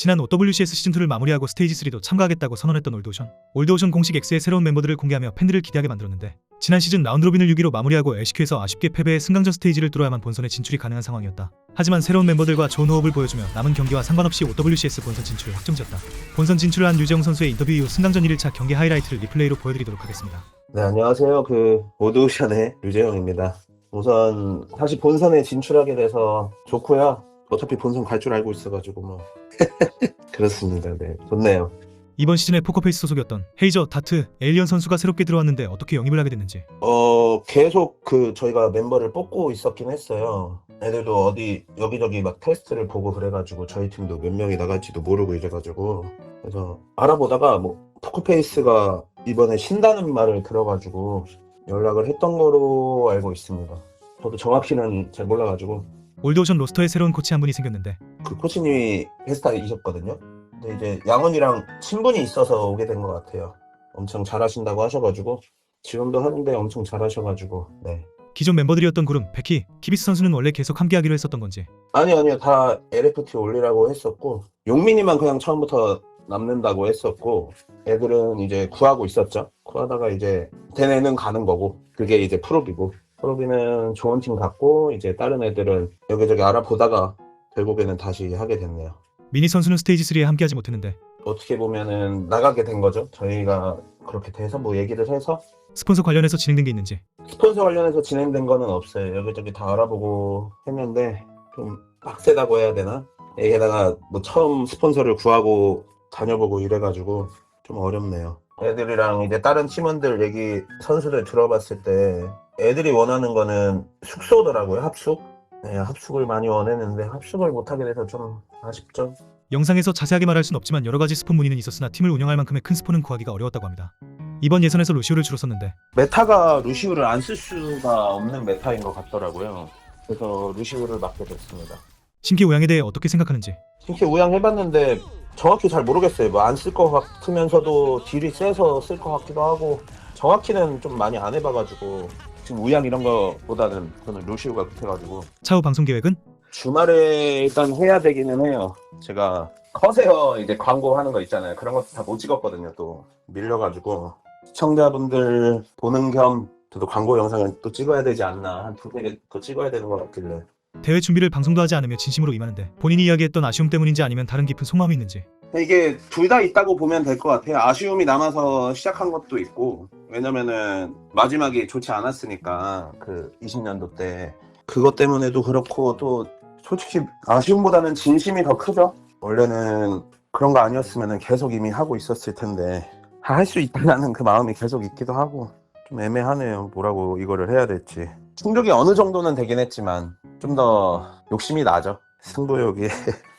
지난 OWCS 시즌2를 마무리하고 스테이지 3도 참가하겠다고 선언했던 올드오션. 올드오션 공식 X의 새로운 멤버들을 공개하며 팬들을 기대하게 만들었는데 지난 시즌 라운드 로빈을 6위로 마무리하고 LCQ에서 아쉽게 패배해 승강전 스테이지를 뚫어야만 본선에 진출이 가능한 상황이었다. 하지만 새로운 멤버들과 좋은 호흡을 보여주며 남은 경기와 상관없이 OWCS 본선 진출을 확정지었다. 본선 진출을 한 유재홍 선수의 인터뷰 이후 승강전 1일차 경기 하이라이트를 리플레이로 보여드리도록 하겠습니다. 네, 안녕하세요. 그, 오드오션의 유재영입니다. 우선, 다시 본선에 진출하게 돼서 좋고요. 어차피 본선 갈 줄 알고 있어가지고, 뭐. 그렇습니다. 네. 좋네요. 이번 시즌에 포커페이스 소속이었던 헤이저, 다트, 에일리언 선수가 새롭게 들어왔는데 어떻게 영입을 하게 됐는지 어, 계속 그, 저희가 멤버를 뽑고 있었긴 했어요. 애들도 어디, 여기저기 막 테스트를 보고 그래가지고, 저희 팀도 몇 명이 나갈지도 모르고 이래가지고. 그래서, 알아보다가, 뭐, 포커페이스가 이번에 쉰다는 말을 들어가지고, 연락을 했던 거로 알고 있습니다. 저도 정확히는 잘 몰라가지고, 올드오션 로스터에 새로운 코치 한 분이 생겼는데 그 코치님이 베스타이셨거든요. 근데 이제 양원이랑 친분이 있어서 오게 된 것 같아요. 엄청 잘하신다고 하셔가지고 지원도 하는데 엄청 잘하셔가지고 네. 기존 멤버들이었던 구름, 베키, 키비스 선수는 원래 계속 함께하기로 했었던 건지 아니 아니요 다 LFT 올리라고 했었고 용민이만 그냥 처음부터 남는다고 했었고 애들은 이제 구하고 있었죠. 구하다가 이제 대내는 가는 거고 그게 이제 프로비고 프로비는 좋은 팀 같고 이제 다른 애들은 여기저기 알아보다가 결국에는 다시 하게 됐네요. 미니 선수는 스테이지 3에 함께하지 못했는데 어떻게 보면은 나가게 된 거죠. 저희가 그렇게 돼서 뭐 얘기를 해서 스폰서 관련해서 진행된 게 있는지 스폰서 관련해서 진행된 거는 없어요. 여기저기 다 알아보고 했는데 좀 빡세다고 해야 되나? 여기다가 뭐 처음 스폰서를 구하고 다녀보고 이래가지고 좀 어렵네요. 애들이랑 이제 다른 팀원들 얘기 선수들 들어봤을 때 애들이 원하는 거는 숙소더라고요. 합숙. 네, 합숙을 많이 원했는데 합숙을 못하게 돼서 좀 아쉽죠. 영상에서 자세하게 말할 순 없지만 여러 가지 스폰 문의는 있었으나 팀을 운영할 만큼의 큰 스폰은 구하기가 어려웠다고 합니다. 이번 예선에서 루시오를 주로 썼는데 메타가 루시우를 안 쓸 수가 없는 메타인 것 같더라고요. 그래서 루시우를 맡게 됐습니다. 신기 오양에 대해 어떻게 생각하는지 신캐 우양 해봤는데 정확히 잘 모르겠어요. 뭐 안 쓸 것 같으면서도 딜이 세서 쓸 것 같기도 하고 정확히는 좀 많이 안 해봐가지고 지금 우양 이런 거보다는 저는 루시우가 급해가지고. 차후 방송 계획은? 주말에 일단 해야 되기는 해요. 제가 커세어 이제 광고 하는 거 있잖아요. 그런 것도 다 못 찍었거든요. 또. 밀려가지고. 시청자분들 보는 겸 저도 광고 영상을 또 찍어야 되지 않나. 한 두 개 더 찍어야 되는 것 같길래. 대회 준비를 방송도 하지 않으며 진심으로 임하는데 본인이 이야기했던 아쉬움 때문인지 아니면 다른 깊은 속마음이 있는지 이게 둘 다 있다고 보면 될 것 같아요. 아쉬움이 남아서 시작한 것도 있고 왜냐면은 마지막이 좋지 않았으니까 그 20년도 때 그것 때문에도 그렇고 또 솔직히 아쉬움보다는 진심이 더 크죠. 원래는 그런 거 아니었으면 계속 이미 하고 있었을 텐데 할 수 있다는 그 마음이 계속 있기도 하고 좀 애매하네요. 뭐라고 이거를 해야 될지. 충족이 어느 정도는 되긴 했지만 좀 더 욕심이 나죠. 승부욕이.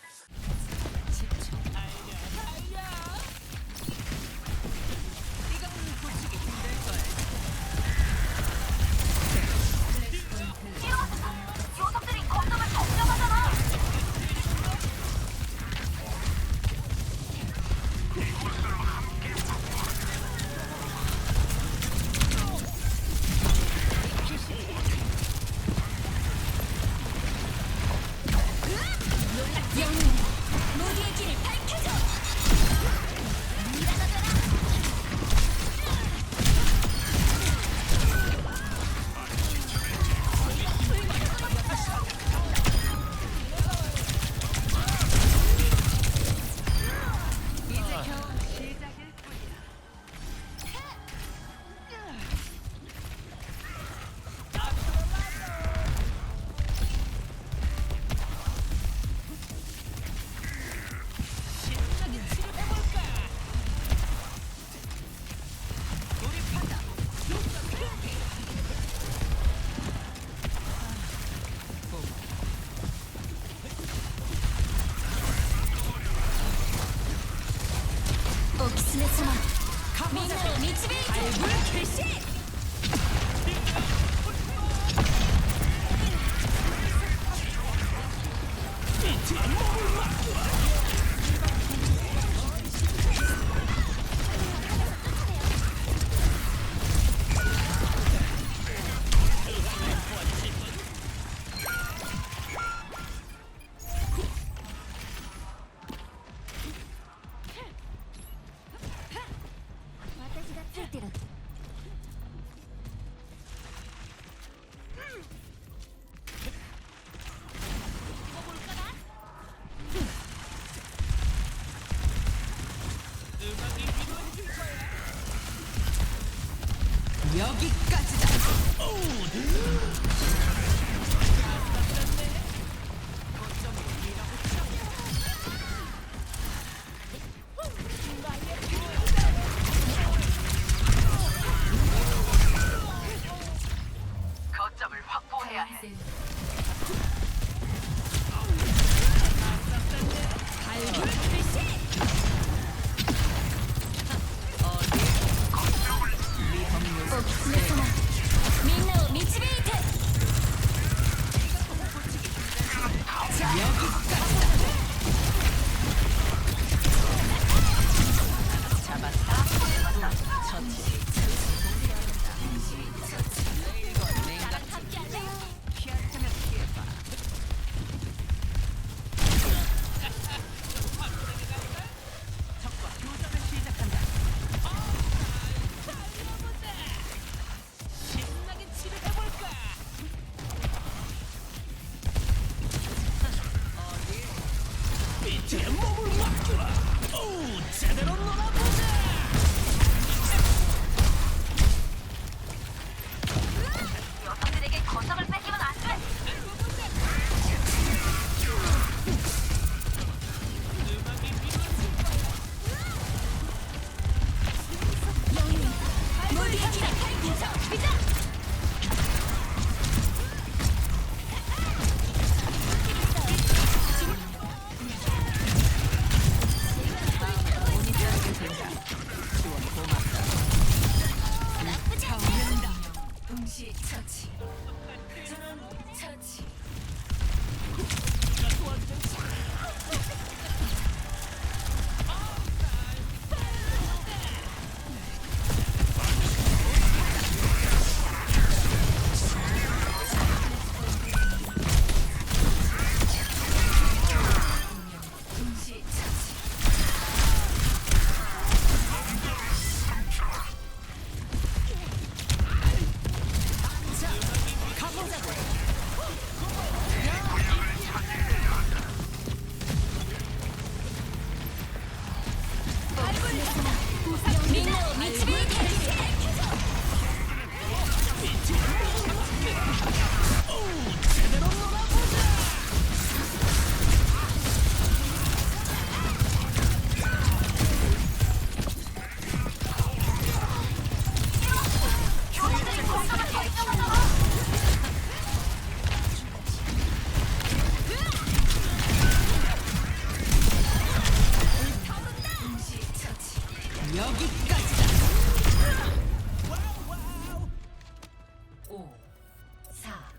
4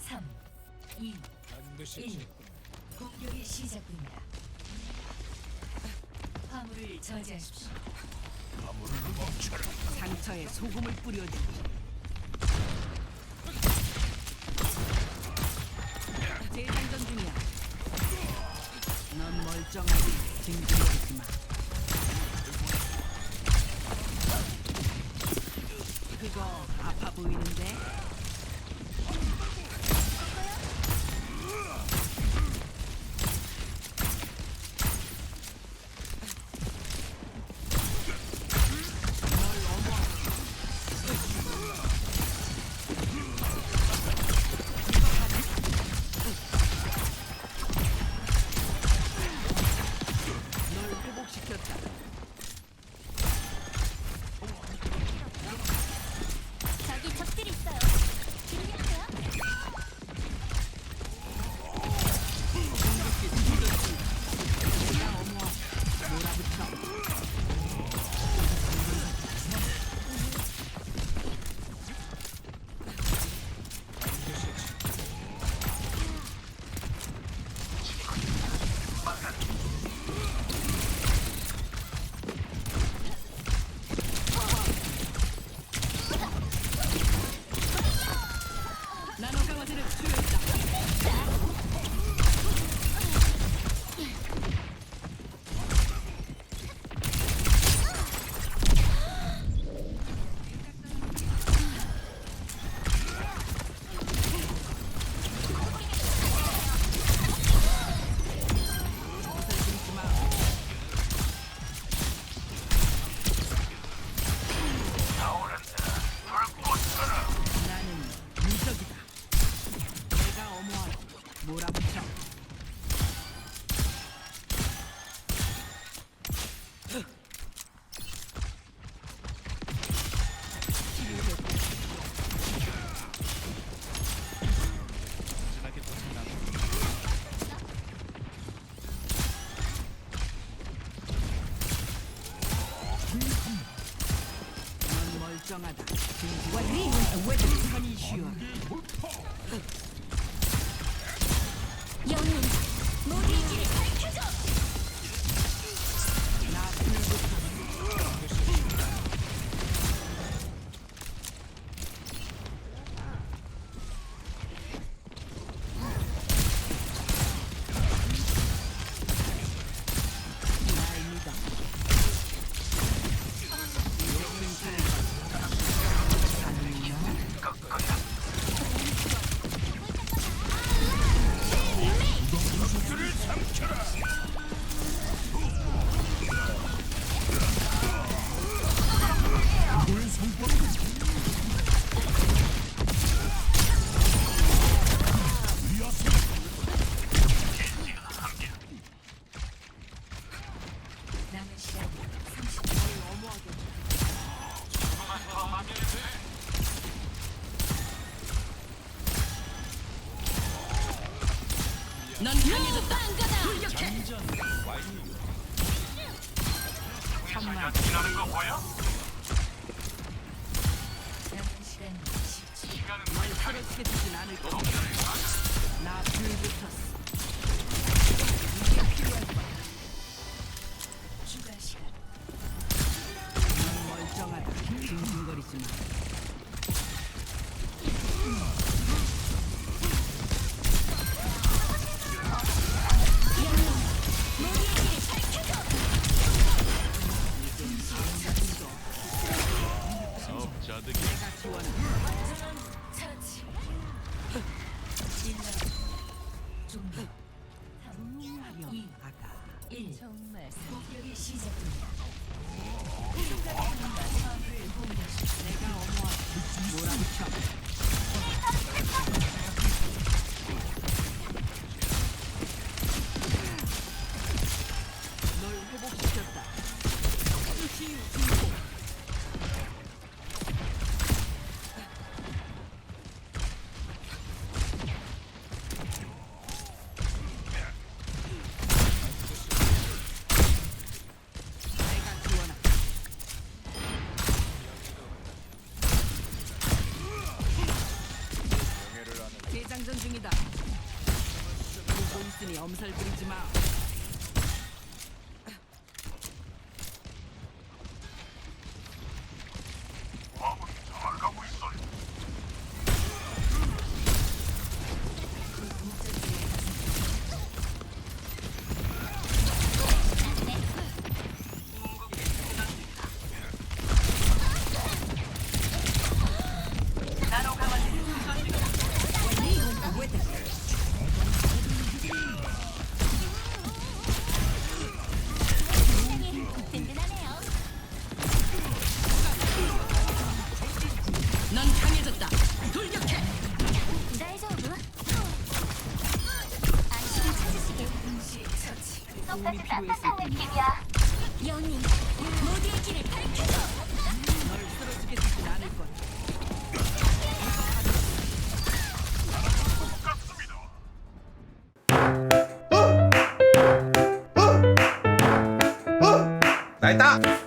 3 2 1 공격이 시작됩니다. 화물을 저지하십시오. 상처에 소금을 뿌려주지. 재장전 중이야. 넌 멀쩡하지. 징징거리지 마. 그거 아파 보이는데? 리은 웨드 선이 쉬어. 두진 않을 거야. 나 불붙었어. 추가 시간 넌 멀쩡하다. 징징거리지 마. 모두의 길을 밝혀줘 내가 지원해. 부리지 마. 뿐 영웅 모두의 길을 밝혀줘. 널 쓰러지게 두진 않을 거야. 나 있다